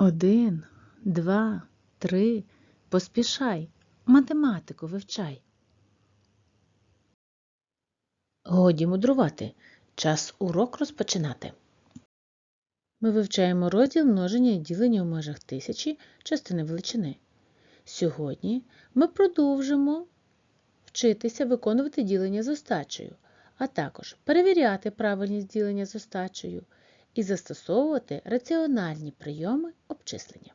Один, два, три. Поспішай, математику вивчай. Годі мудрувати. Час урок розпочинати. Ми вивчаємо розділ множення і ділення у межах тисячі частини величини. Сьогодні ми продовжимо вчитися виконувати ділення з остачею, а також перевіряти правильність ділення з остачею і застосовувати раціональні прийоми обчислення.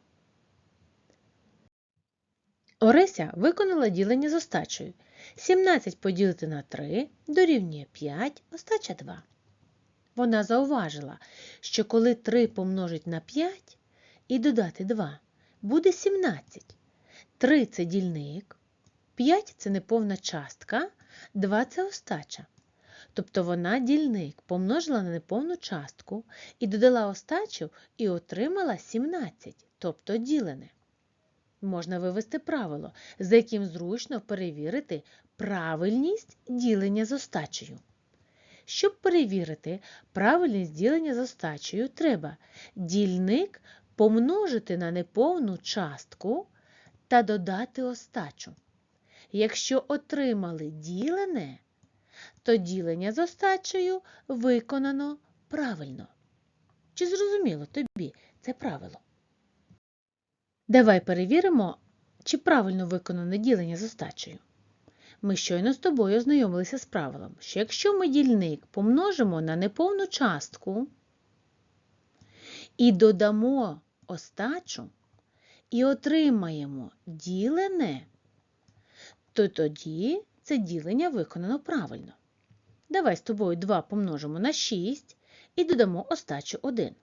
Орися виконала ділення з остачею. 17 поділити на 3 дорівнює 5, остача 2. Вона зауважила, що коли 3 помножить на 5 і додати 2, буде 17. 3 – це дільник, 5 – це неповна частка, 2 – це остача. Тобто вона дільник помножила на неповну частку і додала остачу і отримала 17, тобто ділене. Можна вивести правило, за яким зручно перевірити правильність ділення з остачею. Щоб перевірити правильність ділення з остачею, треба дільник помножити на неповну частку та додати остачу. Якщо отримали ділене, то ділення з остачею виконано правильно. Чи зрозуміло тобі це правило? Давай перевіримо, чи правильно виконане ділення з остачею. Ми щойно з тобою ознайомилися з правилом, що якщо ми дільник помножимо на неповну частку і додамо остачу, і отримаємо ділене, то тоді це ділення виконано правильно. Давай з тобою 2 помножимо на 6 і додамо остачу 1.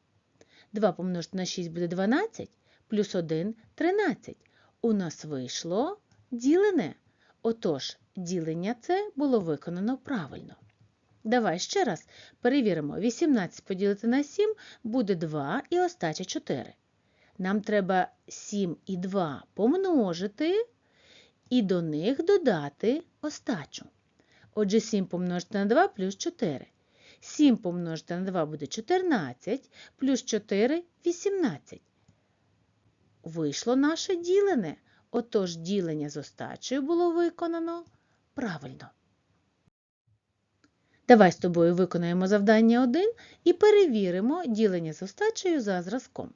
2 помножити на 6 буде 12, плюс 1 – 13. У нас вийшло ділене. Отож, ділення це було виконано правильно. Давай ще раз перевіримо. 18 поділити на 7 буде 2 і остача 4. Нам треба 7 і 2 помножити і до них додати остачу. Отже, 7 помножити на 2 плюс 4. 7 помножити на 2 буде 14, плюс 4 – 18. Вийшло наше ділене. Отож, ділення з остачею було виконано правильно. Давай з тобою виконаємо завдання 1 і перевіримо ділення з остачею за зразком.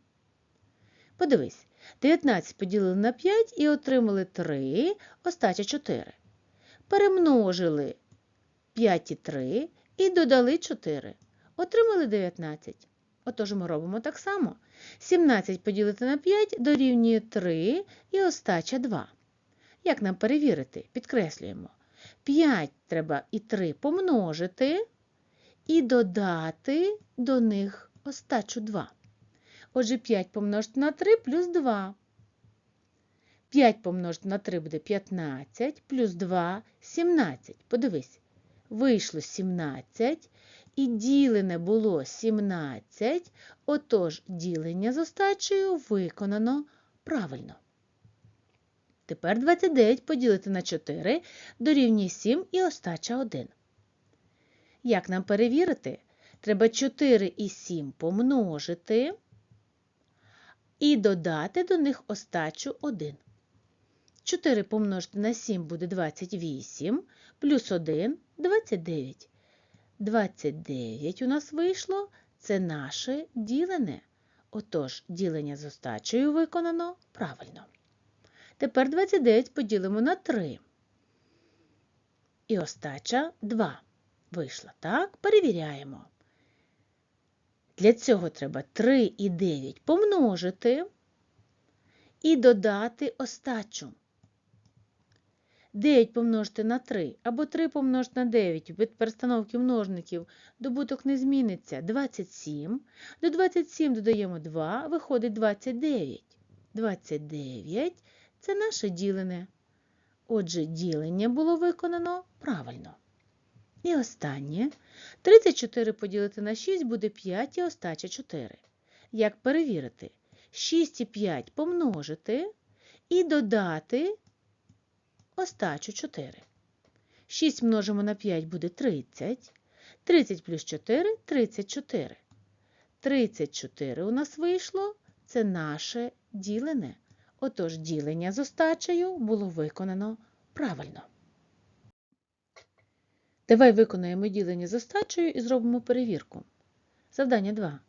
Подивись, 19 поділили на 5 і отримали 3, остача 4. Перемножили 5 і 3 і додали 4. Отримали 19. Отож ми робимо так само. 17 поділити на 5 дорівнює 3 і остача 2. Як нам перевірити? Підкреслюємо. 5 треба і 3 помножити і додати до них остачу 2. Отже, 5 помножити на 3 плюс 2. 5 помножити на 3 буде 15, плюс 2 – 17. Подивись, вийшло 17, і ділене було 17, отож ділення з остачею виконано правильно. Тепер 29 поділити на 4 дорівнює 7 і остача 1. Як нам перевірити? Треба 4 і 7 помножити і додати до них остачу 1. 4 помножити на 7 буде 28, плюс 1 – 29. 29 у нас вийшло, це наше ділене. Отож, ділення з остачею виконано правильно. Тепер 29 поділимо на 3. І остача 2. Вийшла, так? Перевіряємо. Для цього треба 3 і 9 помножити і додати остачу. 9 помножити на 3 або 3 помножити на 9 від перестановки множників добуток не зміниться 27. До 27 додаємо 2, виходить 29. 29 – це наше ділене. Отже, ділення було виконано правильно. І останнє. 34 поділити на 6 буде 5 і остача 4. Як перевірити? 6 і 5 помножити і додати остачу 4. 6 множимо на 5 буде 30. 30 плюс 4 – 34. 34 у нас вийшло. це наше ділене. Отож ділення з остачею було виконано правильно. Давай виконаємо ділення з остачею і зробимо перевірку. Завдання 2.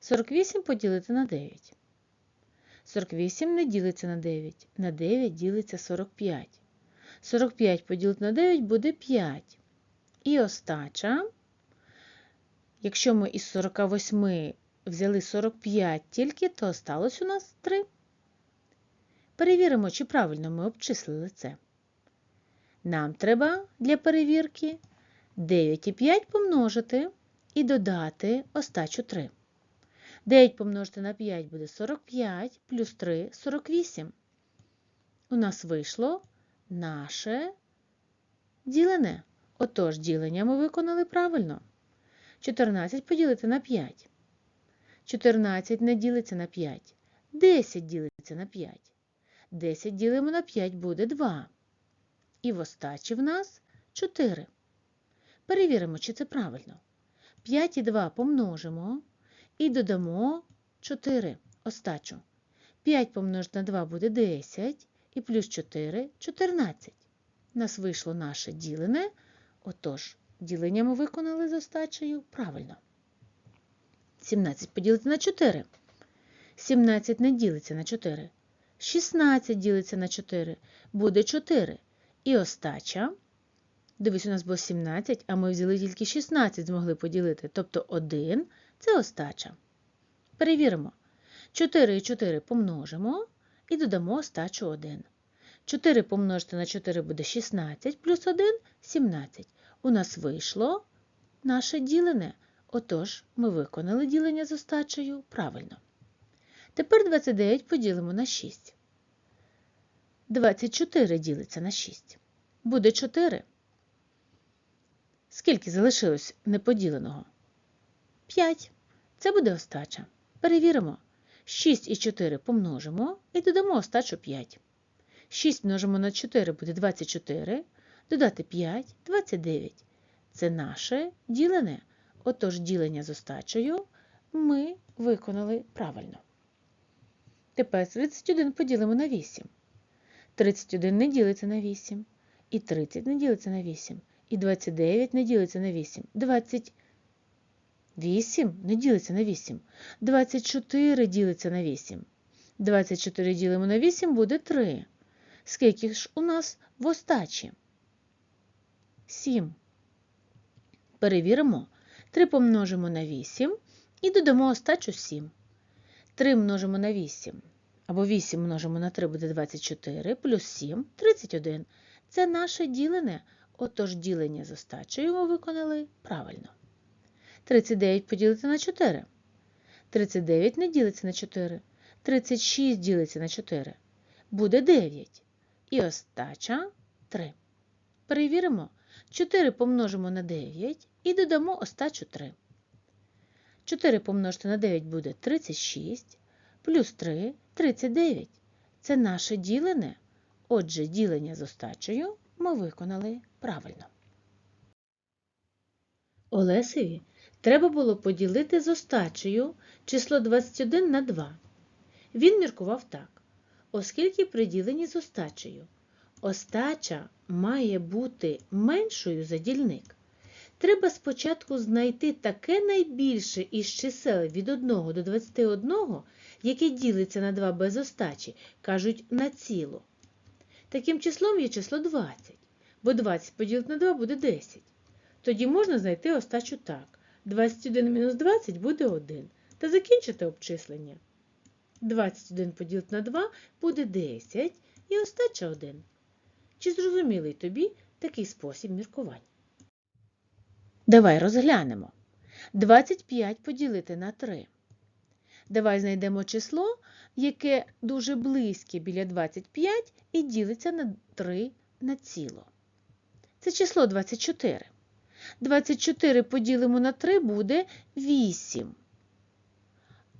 48 поділити на 9. 48 не ділиться на 9. На 9 ділиться 45. 45 поділити на 9 буде 5. І остача. Якщо ми із 48 взяли 45 тільки, то осталось у нас 3. Перевіримо, чи правильно ми обчислили це. Нам треба для перевірки 9 і 5 помножити і додати остачу 3. 9 помножити на 5 буде 45, плюс 3 – 48. У нас вийшло наше ділене. Отож, ділення ми виконали правильно. 14 поділити на 5. 14 не ділиться на 5. 10 ділиться на 5. 10 ділимо на 5 буде 2. І в остачі в нас 4. Перевіримо, чи це правильно. 5 і 2 помножимо і додамо 4 остачу. 5 помножити на 2 буде 10 і плюс 4 – 14. Нас вийшло наше ділене. Отож, ділення ми виконали з остачею правильно. 17 поділити на 4. 17 не ділиться на 4. 16 ділиться на 4. Буде 4. І остача. Дивись, у нас було 17, а ми взяли тільки 16 змогли поділити. Тобто 1 – це остача. Перевіримо. 4 і 4 помножимо і додамо остачу 1. 4 помножити на 4 буде 16, плюс 1 – 17. У нас вийшло наше ділене. Отож, ми виконали ділення з остачею правильно. Тепер 29 поділимо на 6. 24 ділиться на 6. Буде 4. Скільки залишилось неподіленого? 5. Це буде остача. Перевіримо. 6 і 4 помножимо і додамо остачу 5. 6 множимо на 4 буде 24. Додати 5 – 29. Це наше ділене. Отож, ділення з остачею ми виконали правильно. Тепер 31 поділимо на 8. 31 не ділиться на 8. І 30 не ділиться на 8. І 29 не ділиться на 8. 28 не ділиться на 8. 24 ділиться на 8. 24 ділимо на 8 буде 3. Скільки ж у нас в остачі? 7. Перевіримо. 3 помножимо на 8 і додамо остачу 7. 3 множимо на 8. Або 8 множимо на 3 буде 24, плюс 7 – 31. Це наше ділене. Отож ділення з остачею ми виконали правильно. 39 поділити на 4. 39 не ділиться на 4. 36 ділиться на 4. Буде 9. І остача 3. Перевіримо. 4 помножимо на 9 і додамо остачу 3. 4 помножити на 9 буде 36, плюс 3 – 39. Це наше ділене. Отже, ділення з остачею ми виконали правильно. Олесеві треба було поділити з остачею число 21 на 2. Він міркував так. Оскільки при діленні з остачею остача має бути меншою за дільник, треба спочатку знайти таке найбільше із чисел від 1 до 21, яке ділиться на 2 без остачі, кажуть на ціло. Таким числом є число 20, бо 20 поділити на 2 буде 10. Тоді можна знайти остачу так. 21 мінус 20 буде 1. Та закінчити обчислення. 21 поділити на 2 буде 10 і остача 1. Чи зрозумілий тобі такий спосіб міркувань? Давай розглянемо. 25 поділити на 3. Давай знайдемо число, яке дуже близьке біля 25 і ділиться на 3 на ціло. Це число 24. 24 поділимо на 3 буде 8.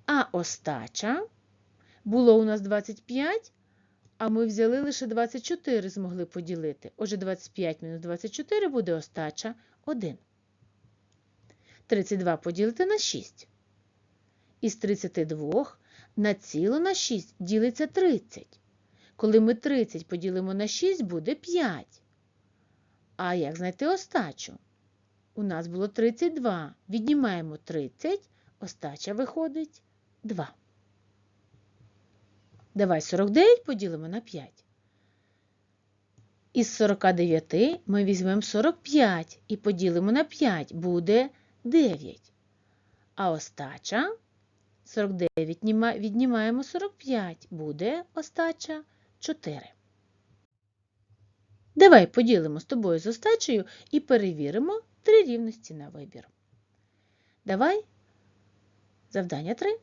А остача було у нас 25, а ми взяли лише 24 змогли поділити. Отже, 25 мінус 24 буде остача 1. 32 поділити на 6. Із 32 На ціло на 6 ділиться 30. Коли ми 30 поділимо на 6, буде 5. А як знайти остачу? У нас було 32. Віднімаємо 30, остача виходить 2. Давай 49 поділимо на 5. Із 49 ми візьмемо 45 і поділимо на 5, буде 9. А остача 49 віднімаємо 45, буде остача 4. Давай поділимо з тобою з остачею і перевіримо три рівності на вибір. Давай завдання 3.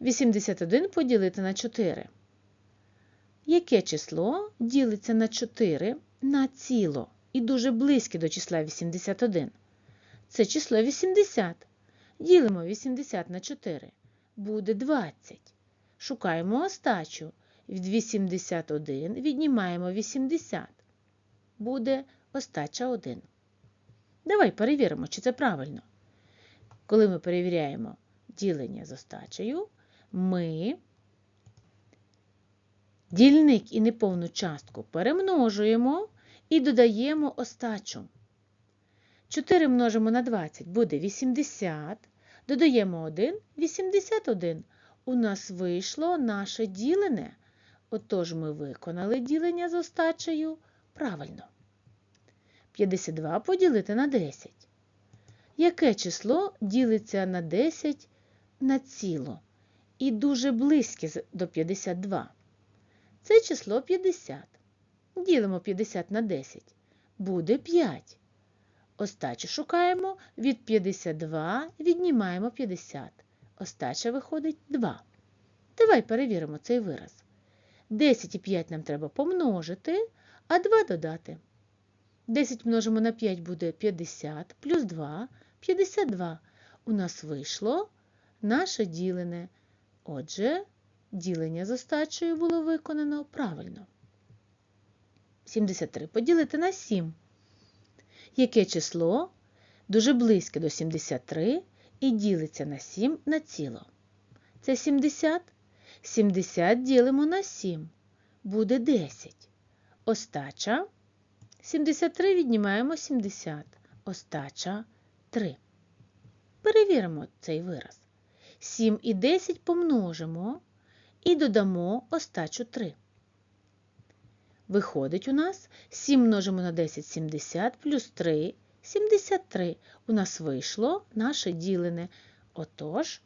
81 поділити на 4. Яке число ділиться на 4 на ціло і дуже близьке до числа 81? Це число 80. Ділимо 80 на 4. Буде 20. Шукаємо остачу. Від 81 віднімаємо 80. Буде остача 1. Давай перевіримо, чи це правильно. Коли ми перевіряємо ділення з остачею, ми дільник і неповну частку перемножуємо і додаємо остачу. 4 множимо на 20 буде 80. Додаємо 1 81. У нас вийшло наше ділене. Отож ми виконали ділення з остачею правильно. 52 поділити на 10. Яке число ділиться на 10 на ціло і дуже близьке до 52? Це число 50. Ділимо 50 на 10. Буде 5. Остачу шукаємо від 52, віднімаємо 50. Остача виходить 2. Давай перевіримо цей вираз. 10 і 5 нам треба помножити, а 2 додати. 10 множимо на 5 буде 50, плюс 2 – 52. У нас вийшло наше ділене. Отже, ділення з остачею було виконано правильно. 73 поділити на 7. Яке число дуже близьке до 73 і ділиться на 7 на ціло? Це 70. 70 ділимо на 7. Буде 10. Остача 73 віднімаємо 70. Остача 3. Перевіримо цей вираз. 7 і 10 помножимо і додамо остачу 3. Виходить у нас 7 множимо на 10 70 плюс 3 73. У нас вийшло наше ділене. Отож,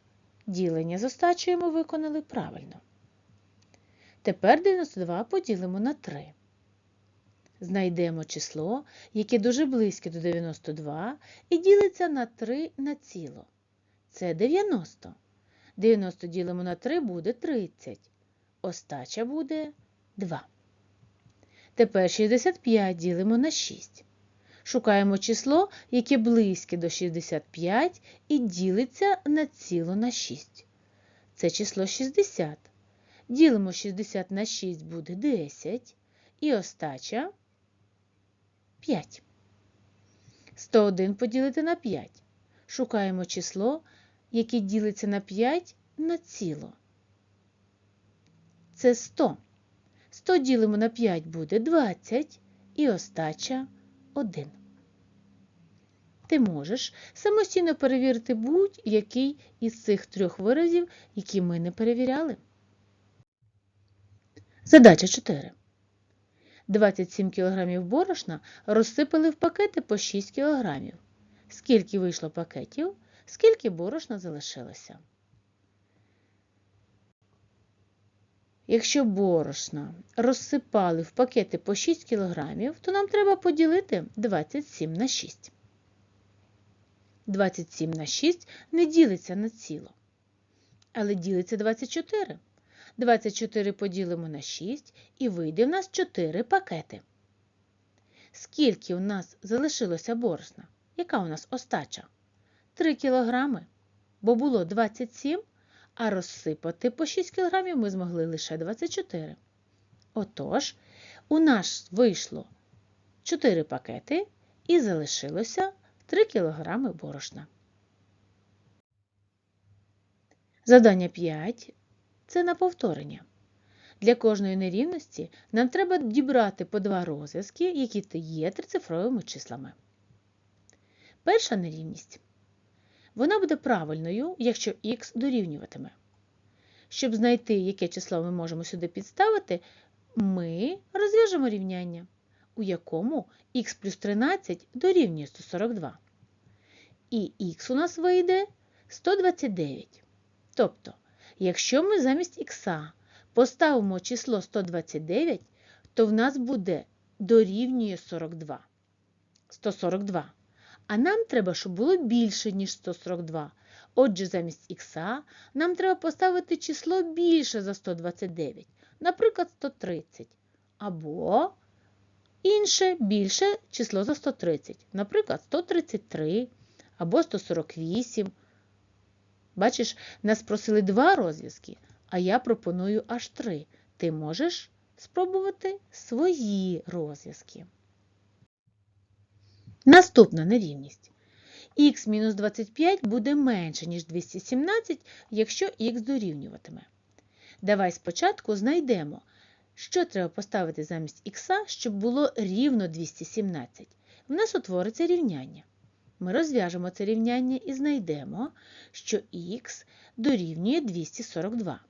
ділення з остачею ми виконали правильно. Тепер 92 поділимо на 3. Знайдемо число, яке дуже близьке до 92 і ділиться на 3 на ціло. Це 90. 90 ділимо на 3 буде 30. Остача буде 2. Тепер 65 ділимо на 6. Шукаємо число, яке близьке до 65 і ділиться на ціло на 6. Це число 60. Ділимо 60 на 6 буде 10. І остача 5. 101 поділити на 5. Шукаємо число, яке ділиться на 5 на ціло. Це 100. 100 ділимо на 5 буде 20 і остача 1. Ти можеш самостійно перевірити будь-який із цих трьох виразів, які ми не перевіряли. Задача 4. 27 кг борошна розсипали в пакети по 6 кг. Скільки вийшло пакетів, скільки борошна залишилося? Якщо борошна розсипали в пакети по 6 кг, то нам треба поділити 27 на 6. 27 на 6 не ділиться на ціло, але ділиться 24. 24 поділимо на 6 і вийде в нас 4 пакети. Скільки у нас залишилося борошна? Яка у нас остача? 3 кілограми, бо було 27, а розсипати по 6 кілограмів ми змогли лише 24. Отож, у нас вийшло 4 пакети і залишилося 3 кілограми борошна. Завдання 5. Це на повторення. Для кожної нерівності нам треба дібрати по два розв'язки, які є трицифровими числами. Перша нерівність. Вона буде правильною, якщо х дорівнюватиме. Щоб знайти, яке число ми можемо сюди підставити, ми розв'яжемо рівняння, у якому х плюс 13 дорівнює 142. І х у нас вийде 129. Тобто, якщо ми замість х поставимо число 129, то в нас буде дорівнює 42. 142. А нам треба, щоб було більше, ніж 142. Отже, замість х нам треба поставити число більше за 129, наприклад, 130. Або інше більше число за 130, наприклад, 133 або 148. Бачиш, нас просили два розв'язки, а я пропоную аж три. Ти можеш спробувати свої розв'язки. Наступна нерівність. х мінус 25 буде менше, ніж 217, якщо х дорівнюватиме. Давай спочатку знайдемо, що треба поставити замість х, щоб було рівно 217. В нас утвориться рівняння. Ми розв'яжемо це рівняння і знайдемо, що х дорівнює 242.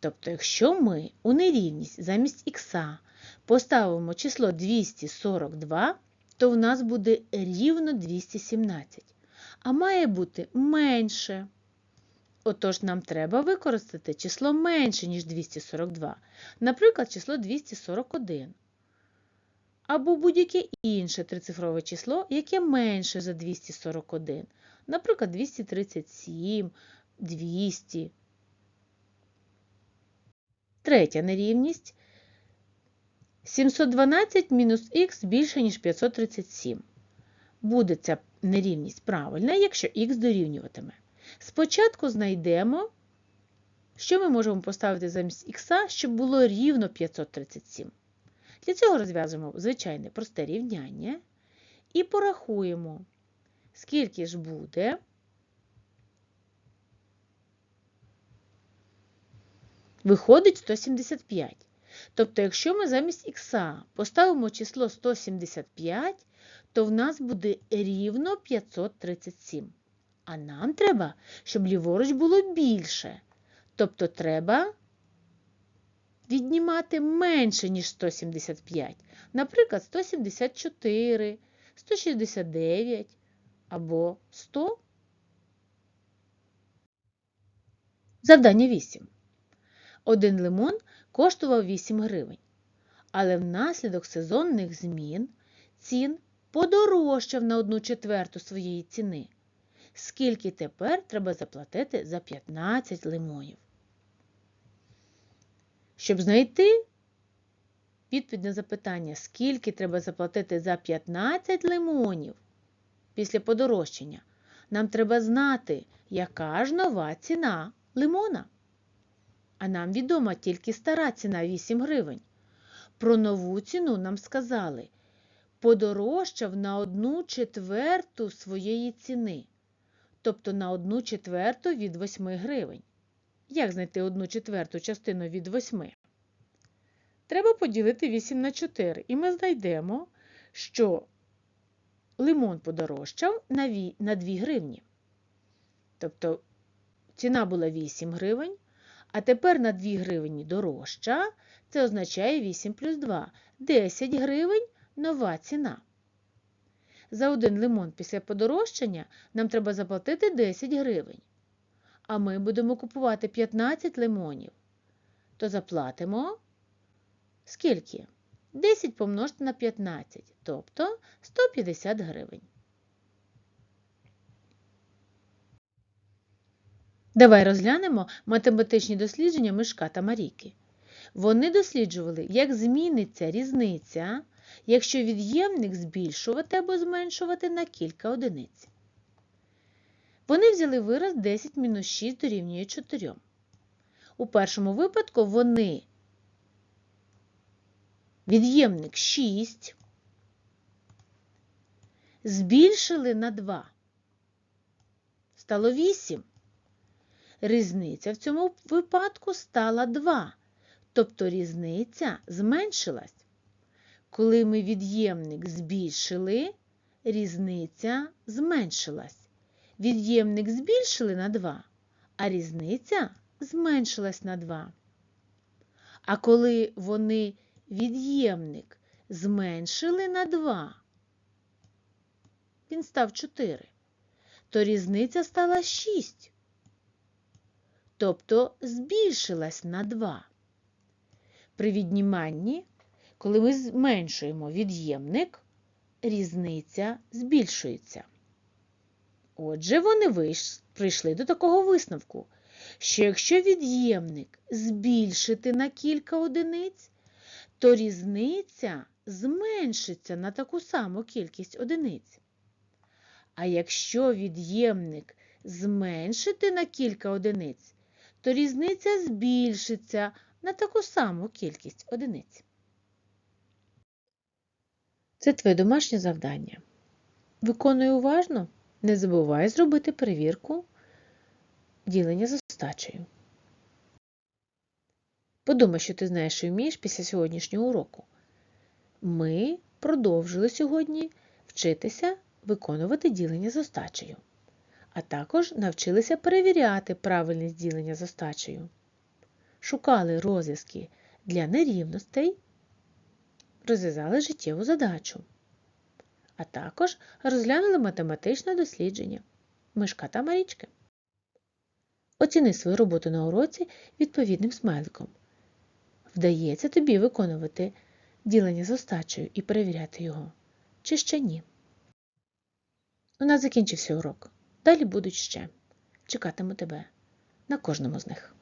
Тобто, якщо ми у нерівність замість х поставимо число 242, то в нас буде рівно 217, а має бути менше. Отож, нам треба використати число менше, ніж 242, наприклад, число 241. Або будь-яке інше трицифрове число, яке менше за 241, наприклад, 237, 200. Третя нерівність 712 мінус х більше, ніж 537. Буде ця нерівність правильна, якщо х дорівнюватиме. Спочатку знайдемо, що ми можемо поставити замість х, щоб було рівно 537. Для цього розв'язуємо звичайне просте рівняння і порахуємо, скільки ж буде. Виходить 175. Тобто, якщо ми замість х поставимо число 175, то в нас буде рівно 537. А нам треба, щоб ліворуч було більше. Тобто треба віднімати менше, ніж 175. Наприклад, 174, 169 або 100. Завдання 8. Один лимон коштував 8 гривень. Але внаслідок сезонних змін цін подорожчав на 1 четверту своєї ціни. Скільки тепер треба заплатити за 15 лимонів? Щоб знайти відповідь на запитання, скільки треба заплатити за 15 лимонів після подорожчання, нам треба знати, яка ж нова ціна лимона. А нам відома тільки стара ціна 8 гривень. Про нову ціну нам сказали, подорожчав на 1 четверту своєї ціни, тобто на 1 четверту від 8 гривень. Як знайти 1 четверту частину від 8? Треба поділити 8 на 4, і ми знайдемо, що лимон подорожчав на 2 гривні. Тобто ціна була 8 гривень, а тепер на 2 гривні дорожча. Це означає 8 плюс 2 10 гривень нова ціна. За один лимон після подорожчання нам треба заплатити 10 гривень. А ми будемо купувати 15 лимонів. То заплатимо скільки? 10 помножити на 15, тобто 150 гривень. Давай розглянемо математичні дослідження Мишка та Марійки. Вони досліджували, як зміниться різниця, якщо від'ємник збільшувати або зменшувати на кілька одиниць. Вони взяли вираз 10 мінус 6 дорівнює 4. У першому випадку вони від'ємник 6 збільшили на 2. Стало 8. різниця в цьому випадку стала 2, тобто різниця зменшилась. Коли ми від'ємник збільшили, різниця зменшилась. Від'ємник збільшили на 2, а різниця зменшилась на 2. А коли вони від'ємник зменшили на 2, він став 4, то різниця стала 6. Тобто збільшилась на 2. При відніманні, коли ми зменшуємо від'ємник, різниця збільшується. Отже, вони прийшли до такого висновку, що якщо від'ємник збільшити на кілька одиниць, то різниця зменшиться на таку саму кількість одиниць. А якщо від'ємник зменшити на кілька одиниць, то різниця збільшиться на таку саму кількість одиниць. Це твоє домашнє завдання. Виконуй уважно, не забувай зробити перевірку ділення за остачею. Подумай, що ти знаєш і вмієш після сьогоднішнього уроку. Ми продовжили сьогодні вчитися виконувати ділення з остачею, а також навчилися перевіряти правильність ділення з остачею. Шукали розв'язки для нерівностей, розв'язали життєву задачу, а також розглянули математичне дослідження Мишка та Марічки. Оціни свою роботу на уроці відповідним смайликом. Вдається тобі виконувати ділення з остачею і перевіряти його, чи ще ні. У нас закінчився урок. Далі будуть ще. Чекатиму тебе на кожному з них.